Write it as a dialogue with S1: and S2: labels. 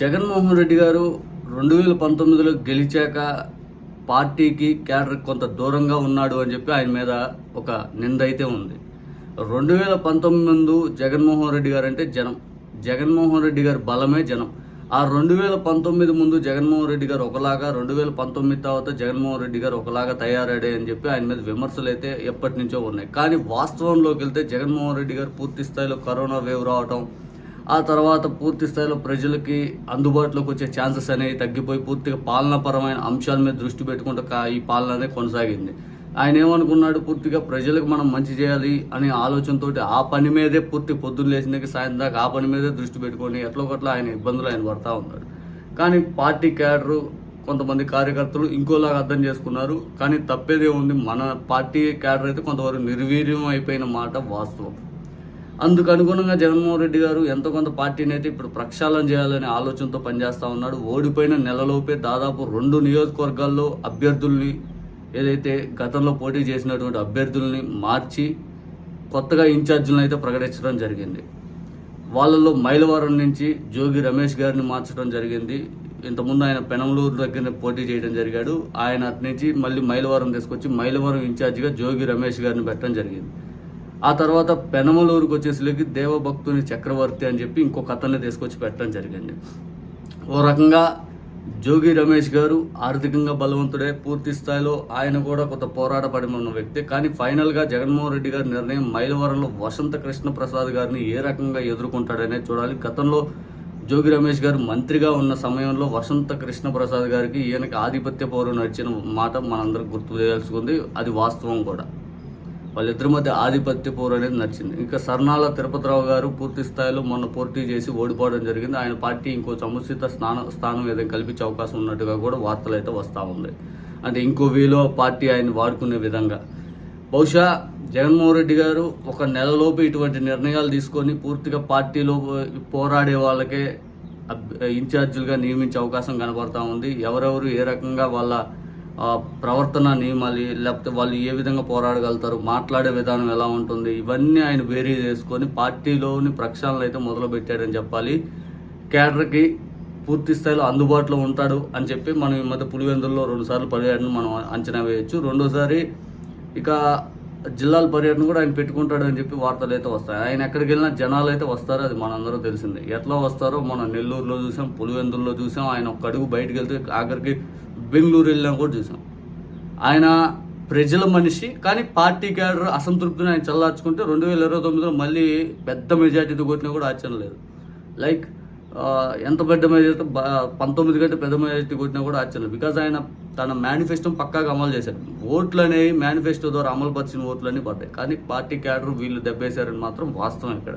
S1: జగన్మోహన్ రెడ్డి గారు రెండు వేల పంతొమ్మిదిలో గెలిచాక పార్టీకి క్యాడర్ కొంత దూరంగా ఉన్నాడు అని చెప్పి ఆయన మీద ఒక నింద అయితే ఉంది. రెండు వేల పంతొమ్మిది ముందు జగన్మోహన్ రెడ్డి గారు అంటే జనం. జగన్మోహన్ రెడ్డి గారి బలమే జనం. ఆ రెండు వేల పంతొమ్మిది ముందు జగన్మోహన్ రెడ్డి గారు ఒకలాగా రెండు వేల పంతొమ్మిది తర్వాత జగన్మోహన్ రెడ్డి గారు ఒకలాగా తయారాడే అని చెప్పి ఆయన మీద విమర్శలు అయితే ఎప్పటి నుంచో ఉన్నాయి. కానీ వాస్తవంలోకి వెళ్తే జగన్మోహన్ రెడ్డి గారు పూర్తి స్థాయిలో కరోనా వేవ్ రావటం ఆ తర్వాత పూర్తి స్థాయిలో ప్రజలకి అందుబాటులోకి వచ్చే ఛాన్సెస్ అనేవి తగ్గిపోయి పూర్తిగా పాలనాపరమైన అంశాల మీద దృష్టి పెట్టుకుంటూ ఈ పాలన అనేది కొనసాగింది. ఆయన ఏమనుకున్నాడు? పూర్తిగా ప్రజలకు మనం మంచి చేయాలి అనే ఆలోచనతో ఆ పని మీదే పూర్తి పొద్దున్న లేచినాక సాయంత్రం దాకా ఆ పని మీదే దృష్టి పెట్టుకొని ఎట్లా ఒకట్లా ఆయన ఇబ్బందులు ఆయన పడతా ఉన్నాడు. కానీ పార్టీ క్యాడరు కొంతమంది కార్యకర్తలు ఇంకోలాగా అర్థం చేసుకున్నారు. కానీ తప్పేదే ఉంది మన పార్టీ క్యాడర్ అయితే కొంతవరకు నిర్వీర్యం అయిపోయిన మాట వాస్తవం. అందుకు అనుగుణంగా జగన్మోహన్ రెడ్డి గారు ఎంతో కొంత పార్టీని అయితే ఇప్పుడు ప్రక్షాళన చేయాలనే ఆలోచనతో పనిచేస్తూ ఉన్నాడు. ఓడిపోయిన నెలలోపే దాదాపు రెండు నియోజకవర్గాల్లో అభ్యర్థుల్ని ఏదైతే గతంలో పోటీ చేసినటువంటి అభ్యర్థుల్ని మార్చి కొత్తగా ఇన్ఛార్జీలను అయితే ప్రకటించడం జరిగింది. వాళ్ళలో మైలవరం నుంచి జోగి రమేష్ గారిని మార్చడం జరిగింది. ఇంతకుముందు ఆయన పెనంలూరు దగ్గర పోటీ చేయడం జరిగాడు. ఆయన అటు నుంచి మళ్ళీ మైలవరం తీసుకొచ్చి మైలవరం ఇన్ఛార్జిగా జోగి రమేష్ గారిని పెట్టడం జరిగింది. ఆ తర్వాత పెనమలూరుకు వచ్చేసరికి దేవభక్తుని చక్రవర్తి అని చెప్పి ఇంకొక అతన్ని తీసుకొచ్చి పెట్టడం జరిగింది. ఓ రకంగా జోగి రమేష్ గారు ఆర్థికంగా బలవంతుడే పూర్తి స్థాయిలో ఆయన కూడా కొంత పోరాటపడి ఉన్న వ్యక్తి. కానీ ఫైనల్గా జగన్మోహన్ రెడ్డి గారి నిర్ణయం మైలవరంలో వసంత కృష్ణ ప్రసాద్ గారిని ఏ రకంగా ఎదుర్కొంటాడనేది చూడాలి. గతంలో జోగి రమేష్ గారు మంత్రిగా ఉన్న సమయంలో వసంత కృష్ణ ప్రసాద్ గారికి ఈయనకి ఆధిపత్య పౌరు నడిచిన మాట మనందరికి గుర్తు చేయాల్సి ఉంది. అది వాస్తవం కూడా. వాళ్ళిద్దరి మధ్య ఆధిపత్య పోరు అనేది నచ్చింది. ఇంకా సర్నాల తిరుపతిరావు గారు పూర్తి స్థాయిలో మొన్న పోటీ చేసి ఓడిపోవడం జరిగింది. ఆయన పార్టీ ఇంకో సముచిత స్థానం స్థానం ఏదైనా కల్పించే అవకాశం ఉన్నట్టుగా కూడా వార్తలు అయితే వస్తూ ఉంది. అంటే ఇంకో వీలో పార్టీ ఆయన వాడుకునే విధంగా. బహుశా జగన్మోహన్ రెడ్డి గారు ఒక నెలలోపు ఇటువంటి నిర్ణయాలు తీసుకొని పూర్తిగా పార్టీలో పోరాడే వాళ్ళకే ఇన్ఛార్జీలుగా నియమించే అవకాశం కనబడతా ఉంది. ఎవరెవరు ఏ రకంగా వాళ్ళ ప్రవర్తన నియమాలు లేకపోతే వాళ్ళు ఏ విధంగా పోరాడగలుగుతారు మాట్లాడే విధానం ఎలా ఉంటుంది ఇవన్నీ ఆయన వేరీ చేసుకొని పార్టీలోని ప్రక్షాళన అయితే మొదలుపెట్టాడని చెప్పాలి. కేడర్కి పూర్తి స్థాయిలో అందుబాటులో ఉంటాడు అని చెప్పి మనం ఈ మధ్య పులివెందుల్లో రెండుసార్లు పర్యటన మనం అంచనా వేయొచ్చు. రెండోసారి ఇక జిల్లాల పర్యటన కూడా ఆయన పెట్టుకుంటాడు అని చెప్పి వార్తలు అయితే వస్తాయి. ఆయన ఎక్కడికి వెళ్ళినా జనాలు అయితే వస్తారో అది మనందరూ తెలిసిందే. ఎట్లా వస్తారో మనం నెల్లూరులో చూసాం పులివెందుల్లో చూసాం. ఆయన ఒక్క అడుగు బయటకు వెళ్తే ఆఖరికి బెంగళూరు వెళ్ళినా కూడా చూసాం. ఆయన ప్రజల మనిషి కానీ పార్టీ క్యాడర్ అసంతృప్తిని ఆయన చల్లార్చుకుంటే రెండు వేల ఇరవై తొమ్మిదిలో మళ్ళీ పెద్ద మెజార్టీతో కొట్టినా కూడా ఆశ్చర్యం లేదు. లైక్ ఎంత పెద్ద మెజార్టీ పంతొమ్మిది కంటే పెద్ద మెజార్టీ కొట్టినా కూడా ఆశ్చర్యం బికాజ్ ఆయన తన మేనిఫెస్టో పక్కాగా అమలు చేశాడు. ఓట్లు అనేవి మేనిఫెస్టో ద్వారా అమలుపరిచిన ఓట్లన్నీ పడ్డాయి. కానీ పార్టీ క్యాడర్ వీళ్ళు దెబ్బేశారని మాత్రం వాస్తవం ఇక్కడ.